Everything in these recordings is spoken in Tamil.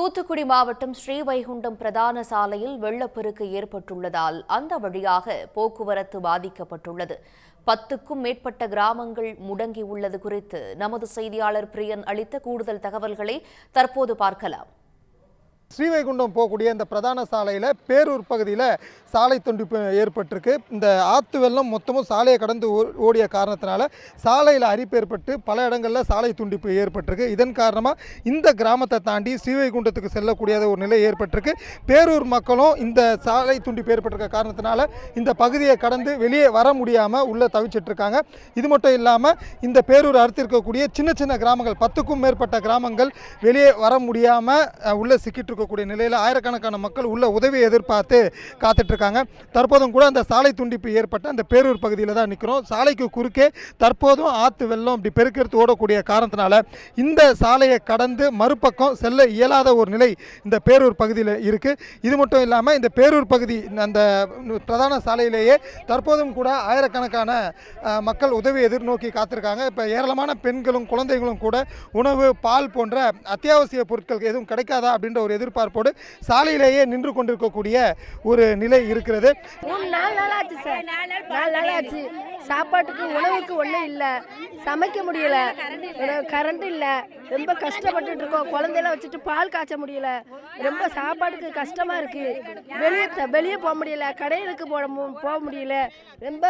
தூத்துக்குடி மாவட்டம் ஸ்ரீவைகுண்டம் பிரதான சாலையில் வெள்ளப்பெருக்கு ஏற்பட்டுள்ளதால் அந்த வழியாக போக்குவரத்து பாதிக்கப்பட்டுள்ளது. பத்துக்கும் மேற்பட்ட கிராமங்கள் முடங்கியுள்ளது குறித்து நமது செய்தியாளர் பிரியன் அளித்த கூடுதல் தகவல்களை தற்போது பார்க்கலாம். ஸ்ரீவைகுண்டம் போகக்கூடிய இந்த பிரதான சாலையில் பேரூர் பகுதியில் சாலை துண்டிப்பு ஏற்பட்டிருக்கு. இந்த ஆற்று வெள்ளம் மொத்தமும் சாலையை கடந்து ஓ- ஓடிய காரணத்தினால சாலையில் அரிப்பு ஏற்பட்டு பல இடங்களில் சாலை துண்டிப்பு ஏற்பட்டிருக்கு. இதன் காரணமாக இந்த கிராமத்தை தாண்டி ஸ்ரீவைகுண்டத்துக்கு செல்லக்கூடிய ஒரு நிலை ஏற்பட்டிருக்கு. பேரூர் மக்களும் இந்த சாலை துண்டிப்பு ஏற்பட்டிருக்க காரணத்தினால இந்த பகுதியை கடந்து வெளியே வர முடியாமல் உள்ளே தவிச்சிட்ருக்காங்க. இது மட்டும் இல்லாமல் இந்த பேரூர் அடுத்து இருக்கக்கூடிய சின்ன சின்ன கிராமங்கள் பத்துக்கும் மேற்பட்ட கிராமங்கள் வெளியே வர முடியாமல் உள்ளே சிக்கிட்டு இருக்கக்கூடிய நிலையில் ஆயிரக்கணக்கான மக்கள் உள்ள உதவியை எதிர்பார்த்து காத்துட்டு இருக்காங்க தற்போதும் கூட அந்த சாலை துண்டிப்பு ஏற்பட்ட அந்த பேரூர் பகுதியில் தான் நிற்கிறோம் சாலைக்கு குறுக்கே தற்போதும் ஆற்று வெள்ளம் இப்படி பெருக்கெடுத்து ஓடக்கூடிய காரணத்தினால இந்த சாலையை கடந்து மறுபக்கம் செல்ல இயலாத ஒரு நிலை இந்த பேரூர் பகுதியில் இருக்குது இது மட்டும் இல்லாமல் இந்த பேரூர் பகுதி அந்த பிரதான சாலையிலேயே தற்போதும் கூட ஆயிரக்கணக்கான மக்கள் உதவி எதிர்நோக்கி காத்திருக்காங்க. இப்போ ஏராளமான பெண்களும் குழந்தைகளும் கூட உணவு பால் போன்ற அத்தியாவசிய பொருட்கள் எதுவும் கிடைக்காதா அப்படின்ற ஒரு எதிர் எதிர்பார்ப்போடு சாலையிலேயே நின்று கொண்டிருக்கக்கூடிய ஒரு நிலை இருக்கிறது. மூணு நாலு நாள் ஆச்சு சார். நாலு நாள் ஆச்சு. சாப்பாட்டுக்கு உணவுக்கு ஒன்றும் இல்லை. சமைக்க முடியல. கரண்ட் இல்லை. ரொம்ப கஷ்டப்பட்டுட்டு இருக்கோம் குழந்தையெல்லாம் வச்சுட்டு பால் காய்ச்ச முடியல. ரொம்ப சாப்பாட்டுக்கு கஷ்டமா இருக்கு. வெளியே த- வெளியே போக முடியல. கடைகளுக்கு போட போக முடியல. ரொம்ப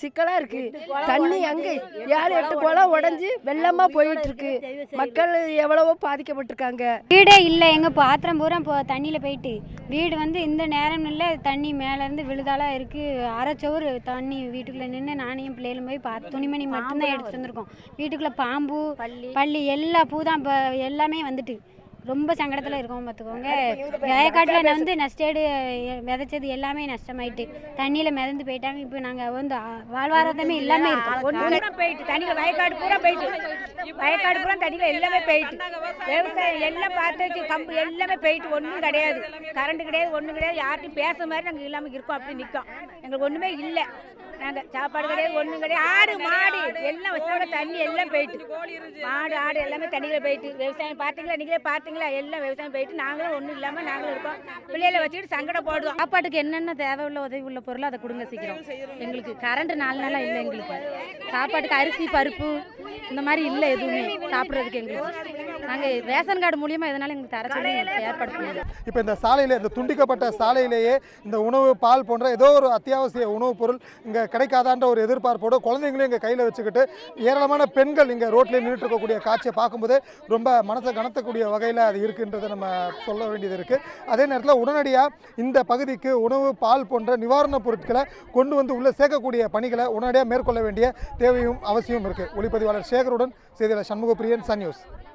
சிக்கலா இருக்கு. தண்ணி அங்கே ஏழு எட்டு குளம் உடஞ்சி வெள்ளமா போயிட்டு இருக்கு மக்கள் எவ்வளவோ பாதிக்கப்பட்டிருக்காங்க. வீடே இல்லை. எங்க பாத்திரம் பூரா இப்போ தண்ணியில் போயிட்டு. வீடு வந்து இந்த நேரம் இல்லை. தண்ணி மேலேருந்து விழுதாலாம் இருக்குது அரைச்சோறு தண்ணி வீட்டுக்குள்ள நின்று நானையும் பிள்ளைகளும் போய் பார்த்து துணிமணி மட்டும்தான் எடுத்துட்டு வந்திருக்கோம். வீட்டுக்குள்ளே பாம்பு பள்ளி எல்லா பூ தான் இப்போ எல்லாமே வந்துட்டு. ரொம்ப சங்கடத்தில் இருக்கோம் பார்த்துக்கோங்க வயக்காட்டில் வந்து நஷ்டேடு விதைச்சது எல்லாமே நஷ்டமாயிட்டு. தண்ணியில் மிதந்து போயிட்டாங்க. இப்போ நாங்கள் வந்து வாழ்வாதாரமே எல்லாமே இருக்கோம். போயிட்டு தண்ணியில வயக்காடு பூரா போயிட்டு. வயக்காடு பூரா தண்ணியில எல்லாமே போயிட்டு. விவசாயம் எல்லாம் பார்த்து வச்சு கம்பு எல்லாமே போயிட்டு. ஒன்றும் கிடையாது. கரண்ட் கிடையாது ஒன்றும் கிடையாது. யார்ட்டையும் பேசுற மாதிரி நாங்கள் இல்லாமல் இருக்கோம். அப்படி நிற்கோம் எங்களுக்கு ஒன்றுமே இல்லை. நாங்கள் சாப்பாடு கிடையாது ஒன்றும் கிடையாது ஆடு மாடு எல்லாம் வச்சோட தண்ணி எல்லாம் போயிட்டு. மாடு ஆடு எல்லாமே தண்ணியில் போயிட்டு. விவசாயம் பார்த்தீங்களா நீங்களே பார்த்தீங்களா எல்லாம் விவசாயம் போயிட்டு நாங்களும் ஒன்றும் இல்லாமல் நாங்களும் இருக்கோம். பிள்ளைகளை வச்சுக்கிட்டு சங்கடப்படுறோம் சாப்பாட்டுக்கு என்னென்ன தேவை உள்ள உதவி உள்ள பொருள் அதை கொடுங்க சீக்கிரம். எங்களுக்கு கரண்ட் நாலு நாளாக இல்லை எங்களுக்கு. சாப்பாட்டுக்கு அரிசி பருப்பு இந்த மாதிரி இல்லை எதுவுமே. சாப்பிட்றதுக்கு எங்களுக்கு. நாங்கள் ரேஷன் கார்டு மூலியமாக எதனால எங்களுக்கு தர சொல்லி ஏற்பாடு பண்ணுவோம் இப்போ இந்த சாலையில் இந்த துண்டிக்கப்பட்ட சாலையிலேயே இந்த உணவு பால் போன்ற ஏதோ ஒரு அத்தியாவசிய உணவுப் பொருள் இங்கே கிடைக்காதான்ற ஒரு எதிர்பார்ப்போடு குழந்தைங்களையும் இங்கே கையில் வச்சுக்கிட்டு ஏராளமான பெண்கள் இங்கே ரோட்லேயே நின்றுட்டு இருக்கக்கூடிய காட்சியை பார்க்கும்போது ரொம்ப மனசை கனத்தக்கூடிய வகையில் அது இருக்குன்றதை நம்ம சொல்ல வேண்டியது இருக்குது அதே நேரத்தில் உடனடியாக இந்த பகுதிக்கு உணவு பால் போன்ற நிவாரணப் பொருட்களை கொண்டு வந்து உள்ளே சேர்க்கக்கூடிய பணிகளை உடனடியாக மேற்கொள்ள வேண்டிய தேவையும் அவசியமும் இருக்குது ஒளிப்பதிவாளர் சேகருடன் செய்தியாளர் சண்முகப்பிரியன் சன் நியூஸ்.